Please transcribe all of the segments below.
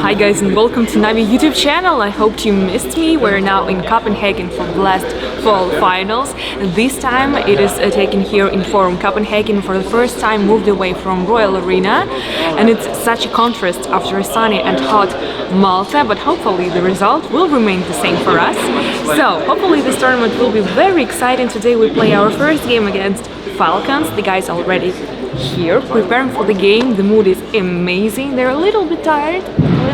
Hi guys and welcome to Navi YouTube channel. I hoped you missed me. We're now in Copenhagen for the last fall finals. This time it is uh, taken here in Forum Copenhagen for the first time moved away from Royal Arena and it's such a contrast after a sunny and hot Malta but hopefully the result will remain the same for us. So hopefully this tournament will be very exciting. Today we play our first game against Falcons. The guys already here preparing for the game. The mood is amazing. They're a little bit tired,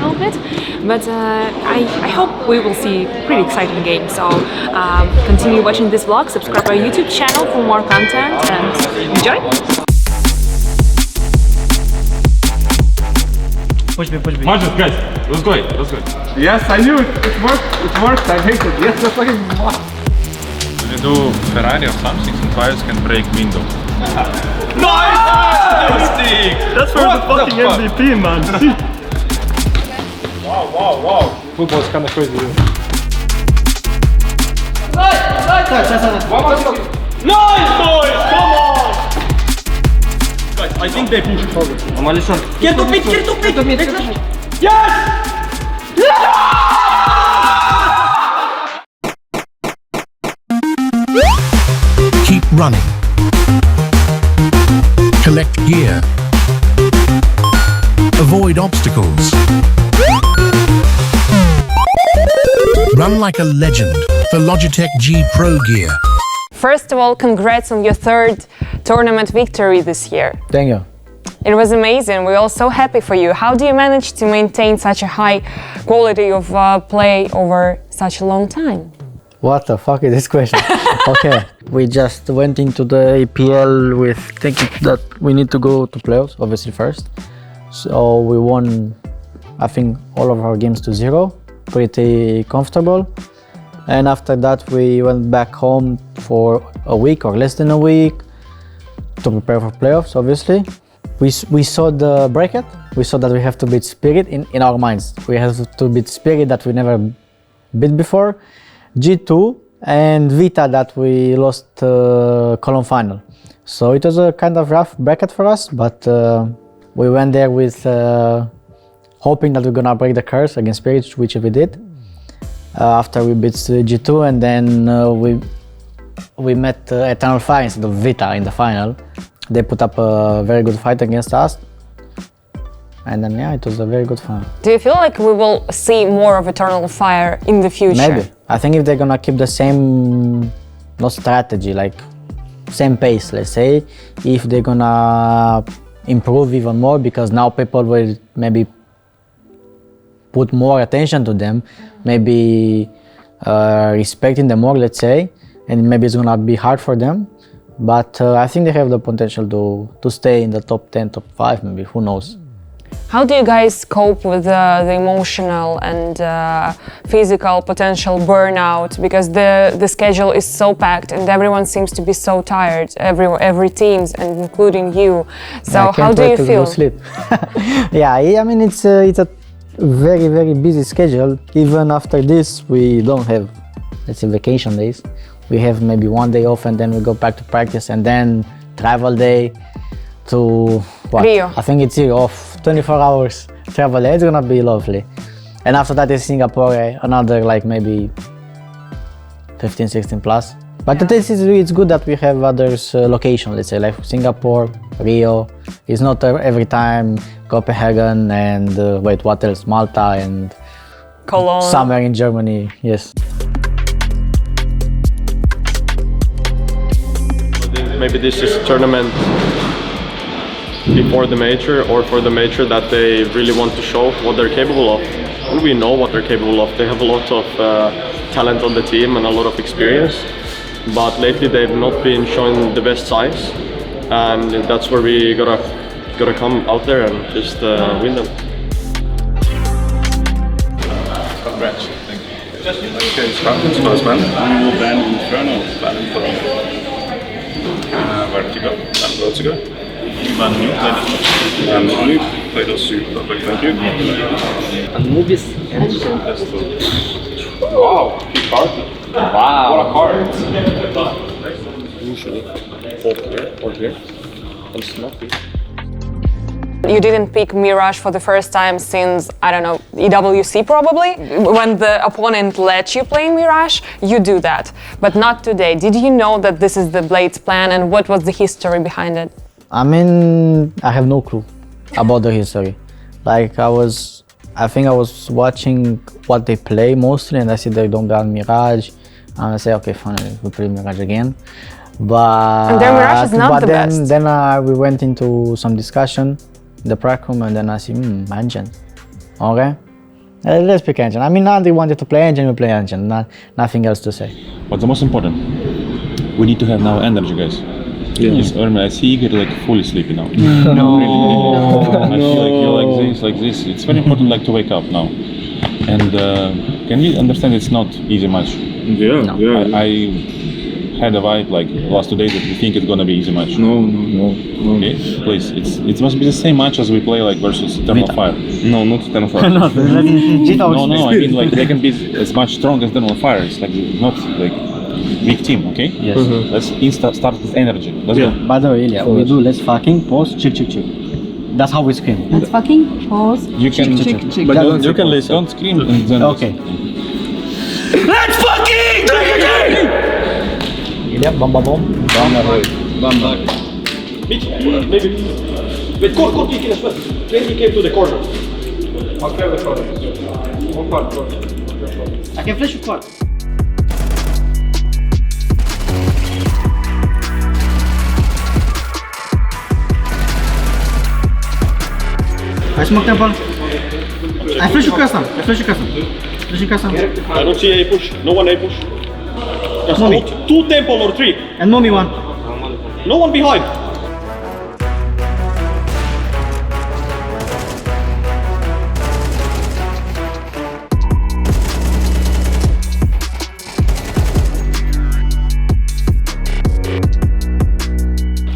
little bit, but uh, I, I hope we will see pretty exciting game. So um, continue watching this vlog, subscribe our YouTube channel for more content, and enjoy. Push me, push me. Margin, guys, let's go, let's go. Yes, I knew it. It worked. It worked. I hate it. Yes, the fucking what? When you do Ferrari or something, some tires can break window. That's for the fucking MVP, man. Wow, wow, wow. Football's kind of crazy. dude. Nice, boys! Come on! Guys, I think they push forward. Get to mid, get to mid, get to mid. Yes! Keep running. Collect gear. Avoid obstacles. Run like a legend for Logitech G Pro gear. First of all, congrats on your third tournament victory this year. Thank you. It was amazing. We're all so happy for you. How do you manage to maintain such a high quality of uh, play over such a long time? What the fuck is this question? okay, we just went into the APL with thinking that we need to go to playoffs, obviously first. So we won, I think, all of our games to zero, pretty comfortable. And after that, we went back home for a week or less than a week to prepare for playoffs, obviously. We, we saw the bracket, we saw that we have to beat Spirit in, in our minds. We have to beat Spirit that we never beat before, G2 and Vita that we lost uh, column final. So it was a kind of rough bracket for us, but uh, we went there with uh, hoping that we're gonna break the curse against Spirit, which we did. Uh, after we beat uh, G2 and then uh, we we met uh, Eternal Fire instead of Vita in the final. They put up a very good fight against us. And then yeah, it was a very good fight. Do you feel like we will see more of Eternal Fire in the future? Maybe. I think if they're gonna keep the same, not strategy, like same pace, let's say, if they're gonna improve even more, because now people will maybe put more attention to them, maybe uh, respecting them more, let's say, and maybe it's gonna be hard for them. But uh, I think they have the potential to to stay in the top 10, top 5, maybe, who knows. How do you guys cope with uh, the emotional and uh, physical potential burnout? Because the, the schedule is so packed and everyone seems to be so tired, every, every teams and including you. So how do you feel? Sleep. yeah, I mean it's a, it's a very very busy schedule. Even after this, we don't have let's say vacation days. We have maybe one day off and then we go back to practice and then travel day to what? Rio. I think it's here off 24 hours travel day. It's gonna be lovely. And after that is Singapore, eh, another like maybe 15, 16 plus. But the thing is, it's good that we have others uh, location, let's say, like Singapore, Rio. It's not every time Copenhagen and uh, wait, what else? Malta and Cologne. somewhere in Germany. Yes. maybe this is tournament before the major or for the major that they really want to show what they're capable of. And we know what they're capable of. They have a lot of uh, talent on the team and a lot of experience. But lately they've not been showing the best size, and that's where we gotta gotta come out there and just uh, win them. Congrats. Thank you. Okay, Falcons first man. We will ban Inferno, planning for uh, Vertigo and Vertigo. Manu played And Manu played us super perfect, thank you. Anubis Wow, big card. Wow. What a card. Usually. Four here or here. And Smoky. You didn't pick Mirage for the first time since, I don't know, EWC probably. When the opponent lets you play Mirage, you do that. But not today. Did you know that this is the Blades plan and what was the history behind it? I mean, I have no clue about the history. Like I was, I think I was watching what they play mostly, and I see they don't got Mirage, and I say, okay, fine, we play Mirage again. But And their Mirage is not but the then, best. Then uh, we went into some discussion, in the prac room, and then I see, hmm, engine. Okay, Uh, let's pick engine. I mean, now they wanted to play engine, we play engine. Not, nothing else to say. But the most important, we need to have now energy, guys. It's early. I see Igor like fully sleepy now. No, I feel like you're like this, like this. It's very important, like to wake up now. And uh, can we understand it's not easy match? Yeah, yeah. I, I had a vibe like last two days that we think it's gonna be easy match. no, no, no, no. Okay, please. It's it must be the same match as we play like versus Thermal Fire. No, not Ten Fire. No, no, I mean like they can be as much strong as Thermal Fire. It's like not like big team. Okay. Yes. Let's insta start with energy. Let's go. By the way, Ilya, we do let's fucking pause, chill, chill, chill. That's how we scream. Let's fucking pause. You can, But don't, you can listen. don't scream Okay. Let's fucking drink again! Ilya, bam, bam, bam. Mitch, maybe. Wait, court, court kick in as well. Then he came to the corner. I can flash you quad. I smoke temple. I flash you custom. I flash you custom. Flashing custom. I don't see a push. No one a push. Just Mommy. two, two temple or three. And mommy one. No one behind.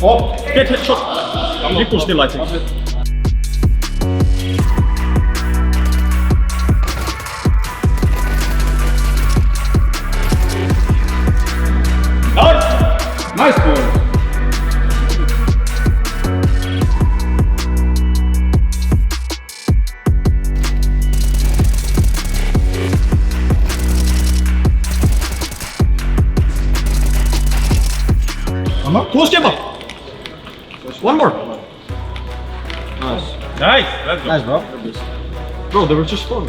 Oh, get headshot. People still, I think. Close chamber. One more. Nice. Let's go. Nice, bro. Bro, they were just fun.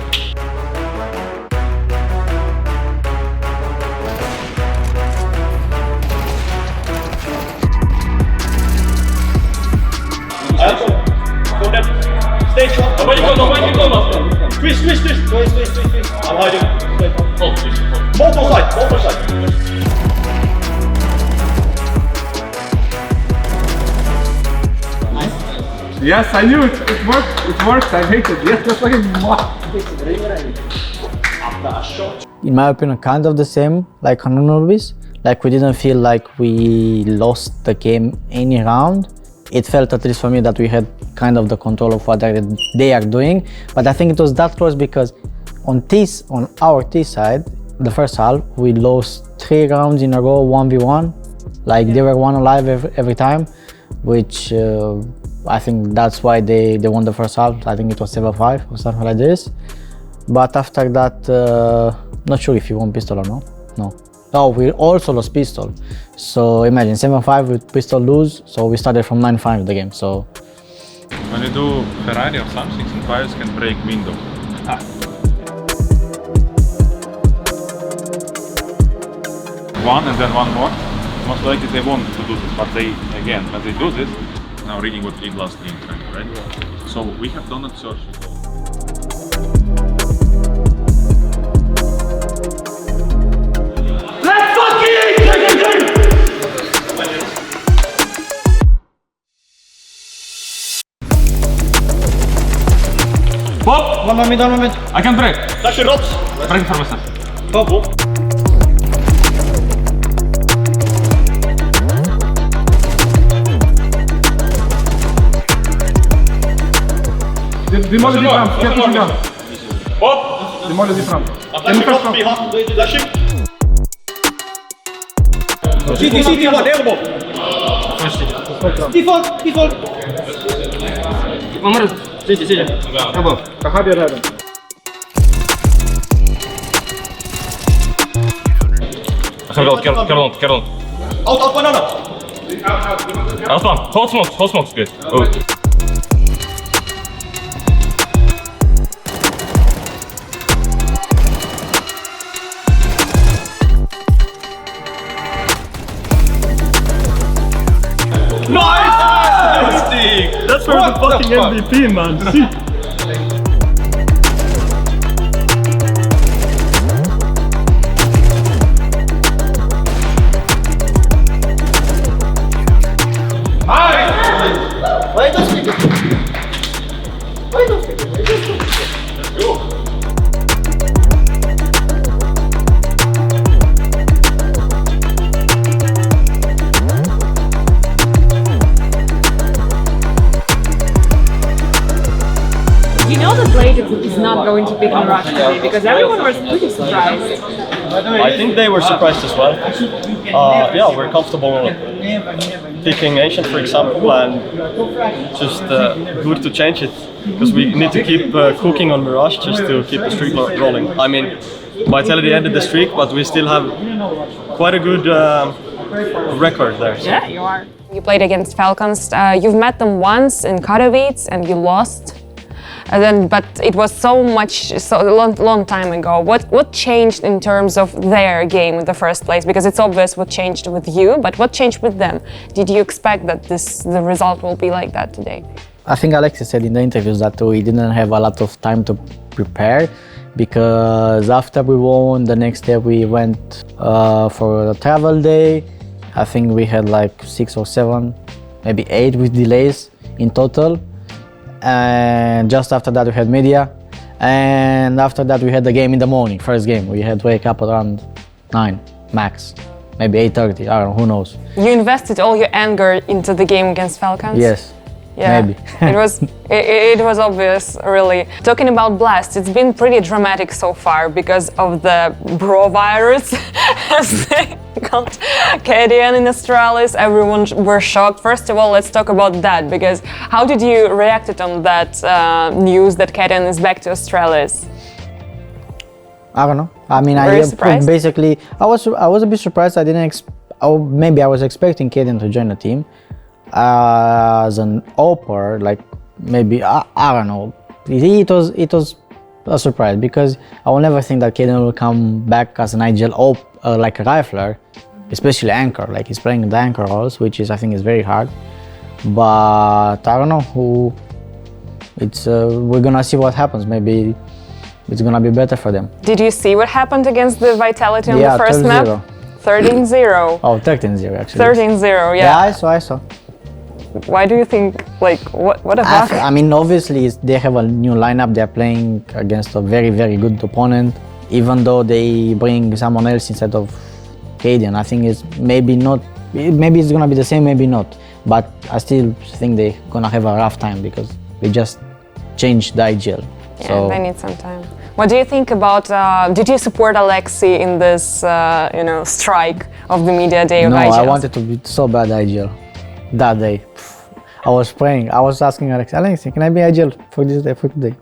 Stay short. Nobody go, nobody go, master. Twist, twist, twist. Twist, twist, twist, twist. I'm hiding. Twist. Both on side, both on Yes, I knew it. It worked. It worked. I hate it. Yes, just fucking. in my opinion, kind of the same like on Anubis. Like we didn't feel like we lost the game any round. It felt at least for me that we had kind of the control of what they are doing. But I think it was that close because on this, on our T side, the first half we lost three rounds in a row, one v one. Like they were one alive every, every time, which uh, I think that's why they, they won the first half. I think it was 7-5 or something like this. But after that, uh, not sure if you won pistol or not. No. Oh, we also lost pistol. So imagine 7-5 with pistol lose. So we started from 9-5 the game. So When you do Ferrari or something, some players can break window. One and then one more. Most likely they want to do this, but they again when they do this, now reading what Ig last game, right? So we have done donut search. Let's fucking drink one moment, one moment. I can break. Touch the ropes. Break for myself. Dy- Dymolio di bramki, kwiatki di bramki. Hop! Dymolio di bramki. Ja mu Atasie też tam... podbiegam, dojedzie dla siebie. City, City, one, elbow. Default, default. Pomrz. Siedzi, siedzi. Albo, Kahabia jeden. Kerlon, Kerlon, Kerlon. Out, out, one, out. Aslan, hot smokes, hot smokes guys. Oh. MVP, man. Going to pick Mirash today because everyone was pretty surprised. I think they were surprised as well. Uh, yeah, we're comfortable picking Ancient, for example, and just uh, good to change it because we need to keep uh, cooking on Mirage just to keep the streak lo- rolling. I mean, Vitality ended the streak, but we still have quite a good um record there. so- Yeah, you are. You played against Falcons. Uh, you've met them once in Katowice and you lost. Then, but it was so much, so long, long time ago. What what changed in terms of their game in the first place? Because it's obvious what changed with you, but what changed with them? Did you expect that this the result will be like that today? I think Alexis said in the interviews that we didn't have a lot of time to prepare because after we won, the next day we went uh, for a travel day. I think we had like six or seven, maybe eight with delays in total. And just after that, we had media. And after that, we had the game in the morning, first game. We had to wake up around 9 max, maybe 8.30, I don't know, who knows. You invested all your anger into the game against Falcons. Yes, Yeah, maybe. it was it, it was obvious, really. Talking about Blast, it's been pretty dramatic so far because of the bro virus, as they called Cadian in Australis. Everyone were shocked. First of all, let's talk about that because how did you react on that uh, news that Cadian is back to Australis? I don't know. I mean, I surprised? basically I was I was a bit surprised. I didn't. Ex- oh, maybe I was expecting Kaden to join the team as an upper. Like maybe I, I don't know. It, was it was a surprise because I will never think that Kaden will come back as an IGL op uh, like a rifler, especially anchor. Like he's playing the anchor roles, which is I think is very hard. But I don't know who. It's uh, we're gonna see what happens. Maybe it's gonna be better for them. Did you see what happened against the Vitality on Yeah, the first 12-0. map? 13-0. Oh, 13 0 actually. 13-0, yeah. Yeah, I saw, I saw. Why do you think, like, what, what the I, fuck? th- I mean, obviously, they have a new lineup. They're playing against a very, very good opponent. Even though they bring someone else instead of Cadian, I think it's maybe not. Maybe it's gonna be the same, maybe not. But I still think they're gonna have a rough time because they just changed the IGL. Yeah, so they need some time. What do you think about? Uh, did you support Alexi in this, uh, you know, strike of the media day of no? I wanted to be so bad IGL that day. I was praying. I was asking Alex, Alex, can I be IGL for this day, for today?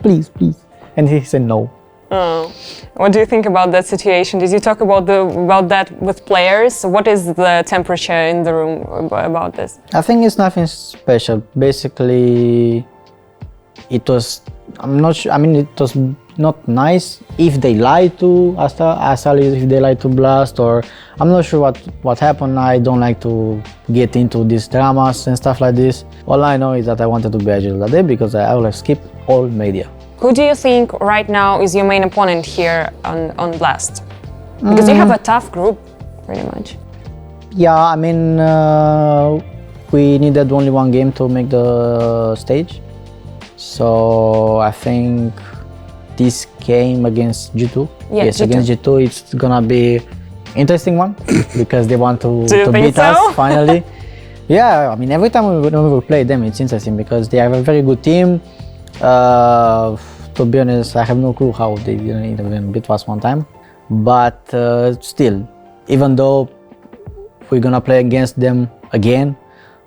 Please, please. And he said no. Oh. What do you think about that situation? Did you talk about the about that with players? What is the temperature in the room about this? I think it's nothing special. Basically, it was. I'm not sure. I mean, it was not nice if they lied to Asta, Astralis, if they lied to Blast, or I'm not sure what what happened. I don't like to get into these dramas and stuff like this. All I know is that I wanted to be agile that day because I, will have skipped all media. Who do you think right now is your main opponent here on, on Blast? Because you have a tough group, pretty much. Yeah, I mean, uh, we needed only one game to make the stage. So I think this game against G2. Yeah, yes, G2. against G2, it's gonna be interesting one because they want to, to beat so? us finally. yeah, I mean, every time we, when we play them, it's interesting because they have a very good team. Uh, to be honest, I have no clue how they didn't even beat us one time. But uh, still, even though we're gonna play against them again,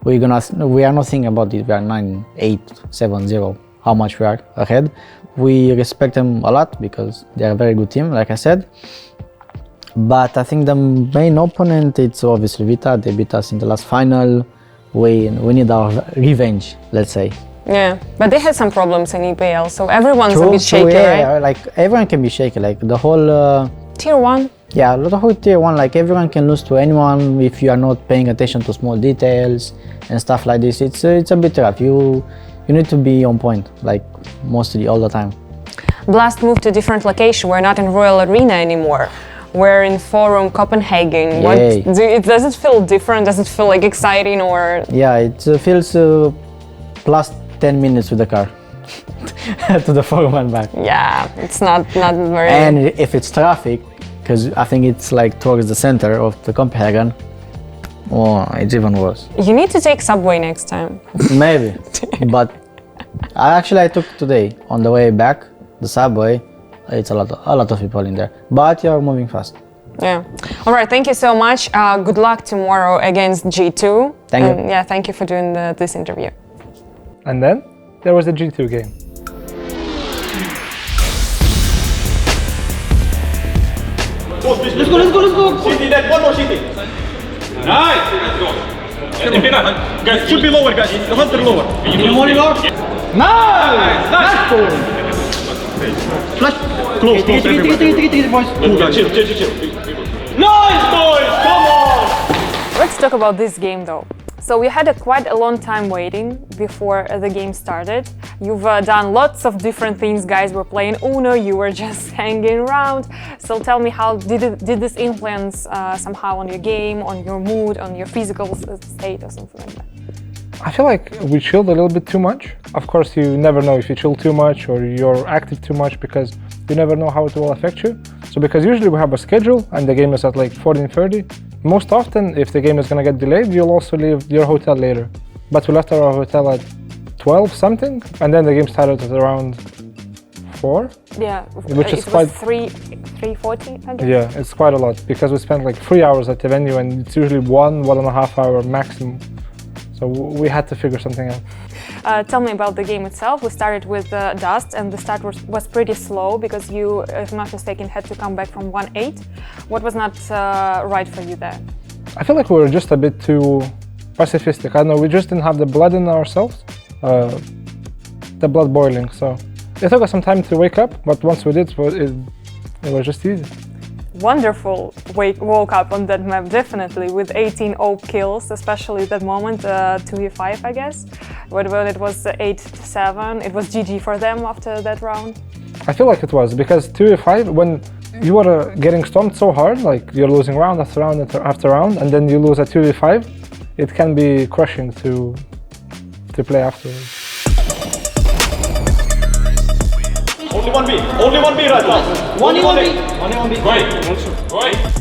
we're gonna we are not thinking about it. We are nine, eight, seven, zero. How much we are ahead. We respect them a lot because they are a very good team, like I said. But I think the main opponent it's obviously Vita. They beat us in the last final. We we need our revenge, let's say. Yeah, but they had some problems in EPL, so everyone's a bit true, shaky, yeah, right? Like everyone can be shaky. Like the whole. Uh, Tier one. Yeah, the whole tier one, like everyone can lose to anyone if you are not paying attention to small details and stuff like this. It's uh, it's a bit rough. You you need to be on point, like mostly all the time. Blast moved to a different location. We're not in Royal Arena anymore. We're in Forum Copenhagen. What Yay. do it, does it feel different? Does it feel like exciting or Yeah, it uh, feels uh, plus 10 minutes with the car to the forum and back. yeah, it's not not very And if it's traffic, because I think it's like towards the center of the Copenhagen, oh, it's even worse. You need to take subway next time. Maybe, but I actually I took today on the way back the subway. It's a lot, of, a lot of people in there, but you're moving fast. Yeah. All right. Thank you so much. Uh, good luck tomorrow against G2. Thank you. And, Yeah. Thank you for doing the, this interview. And then there was the G2 game. Let's go, let's go, let's go. City, net, one more city. Nice. Let's. Guys, should be lower, guys. Hunter lower. You want lower? Nice. Nice. goal. Flash. Close, close, everyone. Cool, guys. Chill, chill, chill, chill. Nice, boys. Come on. Let's talk about this game though. So we had a quite a long time waiting before the game started. You've uh, done lots of different things. Guys were playing Uno. You were just hanging around. So tell me, how did it, did this influence uh, somehow on your game, on your mood, on your physical state, or something like that? I feel like we chilled a little bit too much. Of course, you never know if you chill too much or you're active too much because you never know how it will affect you. So because usually we have a schedule and the game is at like 14:30. Most often, if the game is gonna get delayed, you'll also leave your hotel later. But we left our hotel at 12 something, and then the game started at around four. Yeah, Which is it quite- was three, three forty. Yeah, it's quite a lot because we spent like three hours at the venue and it's usually one, one and a half hour maximum. So we had to figure something out. Uh, tell me about the game itself. We started with uh, Dust, and the start was, was pretty slow because you, if I'm not mistaken, had to come back from 1 8. What was not uh, right for you there? I feel like we were just a bit too pacifistic. I know, we just didn't have the blood in ourselves, uh, the blood boiling. So it took us some time to wake up, but once we did, it, it was just easy. Wonderful wake, woke up on that map, definitely, with 18 OP kills, especially that moment, uh, 2v5, I guess. But when it was uh, 8 7, it was GG for them after that round. I feel like it was because 2v5, when you are uh, getting stomped so hard, like you're losing round after round after, after round, and then you lose a 2v5, it can be crushing to to play afterwards. Only one B. Only one B right now. Only one B. Only one B. Right. Right.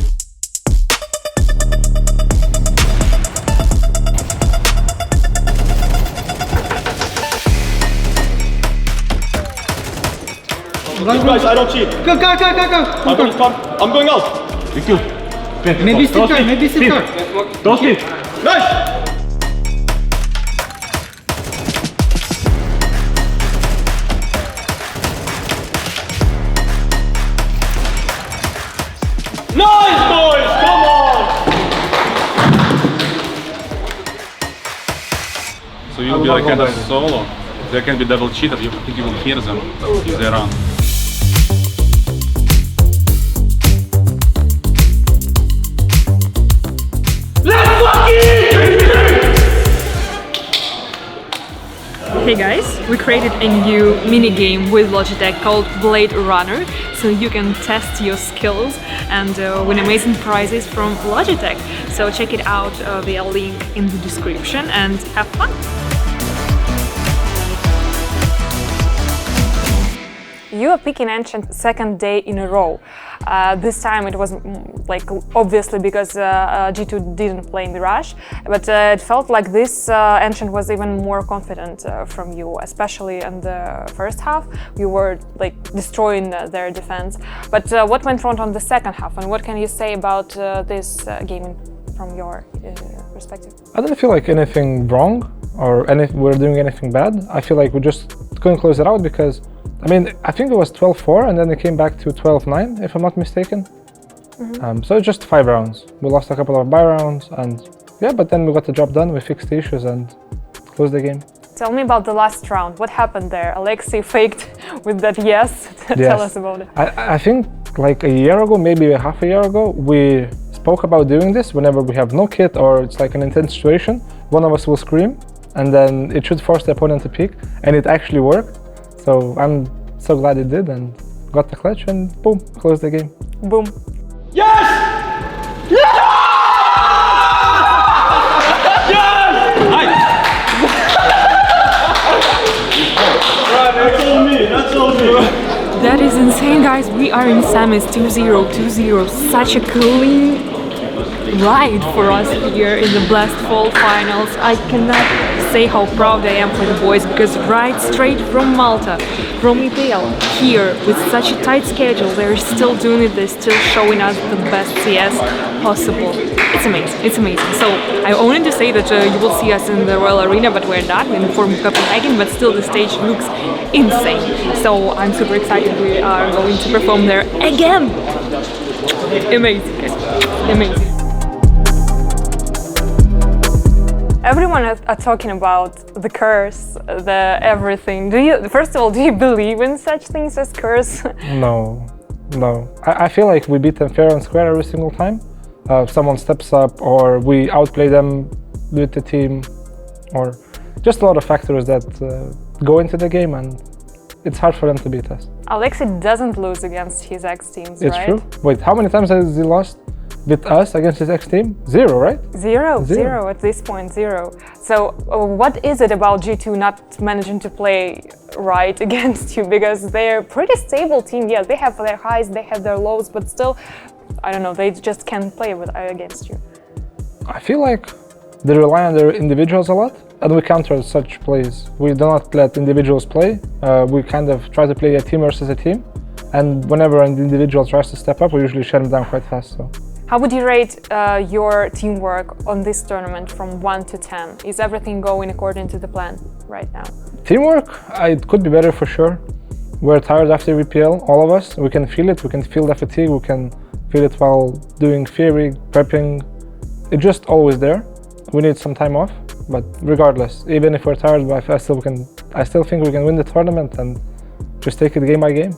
Guys, I don't cheat. Go, go, go, go, go. I'm going, I'm going out. Thank you. Maybe still car, maybe still car. Don't sleep. Nice. Nice, be like kind of solo. There can be double cheater. You think you will hear them if they run. Hey guys, we created a new mini game with Logitech called Blade Runner, so you can test your skills and uh, win amazing prizes from Logitech. So check it out uh, via link in the description and have fun. You are picking Ancient second day in a row. Uh, this time it was mm, like obviously because uh, uh, G2 didn't play in Mirage, but uh, it felt like this uh, Ancient was even more confident uh, from you, especially in the first half. You were like destroying their defense. But what went wrong on the second half, and what can you say about this game from your perspective? I don't feel like anything wrong or any we're doing anything bad. I feel like we just couldn't close it out because I mean I think it was 12-4 and then it came back to 12-9 if I'm not mistaken. Mhm. Um, so just five rounds. We lost a couple of buy rounds and yeah, but then we got the job done. We fixed the issues and closed the game. Tell me about the last round. What happened there? Alexei faked with that yes. Tell us about it. I, I think like a year ago, maybe a half a year ago, we spoke about doing this whenever we have no kit or it's like an intense situation. One of us will scream and then it should force the opponent to peek and it actually worked. So I'm so glad it did and got the clutch and boom, closed the game. Boom. Yes! on me, that's on me. That is insane, guys. We are in semis 2-0, 2-0. Such a clean ride for us here in the Blast Fall Finals. I cannot say how proud I am for the boys because right straight from Malta, from EPL, here with such a tight schedule, they're still doing it. They're still showing us the best CS possible. It's amazing. It's amazing. So I wanted to say that uh, you will see us in the Royal Arena, but we're not in Forum Copenhagen. But still, the stage looks insane. So I'm super excited. We are going to perform there again. Amazing. Amazing. Everyone are, are talking about the curse, the everything. Do you? First of all, do you believe in such things as curse? No, no. I, I feel like we beat them fair and square every single time. Uh, someone steps up, or we outplay them with the team, or just a lot of factors that uh, go into the game, and it's hard for them to beat us. Alexei doesn't lose against his ex teams, It's right? true. Wait, how many times has he lost with us against his ex team? Zero, right? Zero, Zero. zero at this point, zero. So, uh, what is it about G2 not managing to play right against you? Because they're a pretty stable team. Yes, they have their highs, they have their lows, but still, I don't know, they just can't play with, uh, against you. I feel like they rely on their individuals a lot, and we counter such plays. We do not let individuals play. Uh, we kind of try to play a team versus a team, and whenever an individual tries to step up, we usually shut them down quite fast. So How would you rate uh, your teamwork on this tournament from 1 to 10? Is everything going according to the plan right now? teamwork, uh, it could be better for sure. We're tired after VPL, all of us. We can feel it. We can feel the fatigue. We can feel it while doing theory, prepping. It's just always there. We need some time off, but regardless, even if we're tired, I I still can. I still think we can win the tournament and just take it game by game.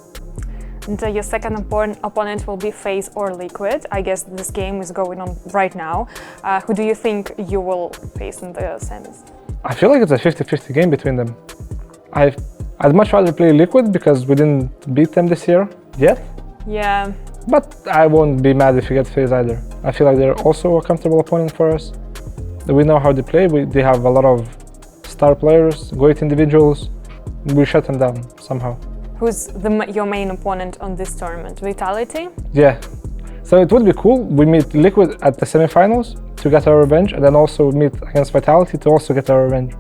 And uh, your second oppo- opponent will be FaZe or Liquid. I guess this game is going on right now. Uh, who do you think you will face in the semis? I feel like it's a 50-50 game between them. I I'd much rather play Liquid because we didn't beat them this year yet. Yeah, But I won't be mad if we get FaZe either. I feel like they're also a comfortable opponent for us. We know how they play. We, they have a lot of star players, great individuals. We shut them down somehow. Who's the, your main opponent on this tournament? Vitality? Yeah. So it would be cool. We meet Liquid at the semifinals to get our revenge, and then also meet against Vitality to also get our revenge.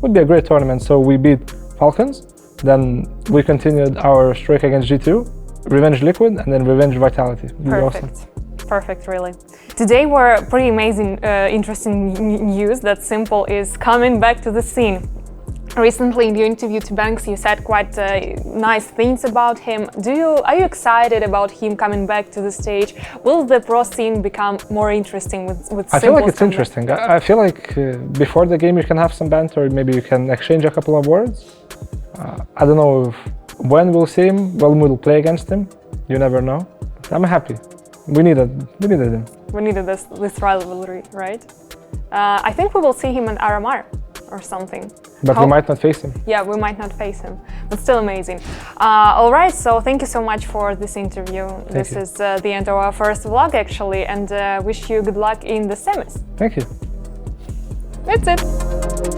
Would be a great tournament. So we beat Falcons, then we continued our streak against G2, revenge Liquid, and then revenge Vitality. Be awesome. Perfect. Perfect, really. Today were pretty amazing, uh, interesting news that Simple is coming back to the scene. Recently, in your interview to Banks, you said quite uh, nice things about him. Do you are you excited about him coming back to the stage? Will the pro scene become more interesting with with I feel like it's interesting. I, I feel like uh, before the game you can have some banter, maybe you can exchange a couple of words. Uh, I don't know if, when we'll see him, when we'll play against him. You never know. I'm happy. We needed, we needed him. We needed this this rivalry, right? Uh, I think we will see him in RMR or something. But How- we might not face him. Yeah, we might not face him, but still amazing. Uh, all right, so thank you so much for this interview. this you. is uh, the end of our first vlog, actually, and uh, wish you good luck in the semis. Thank you. That's it.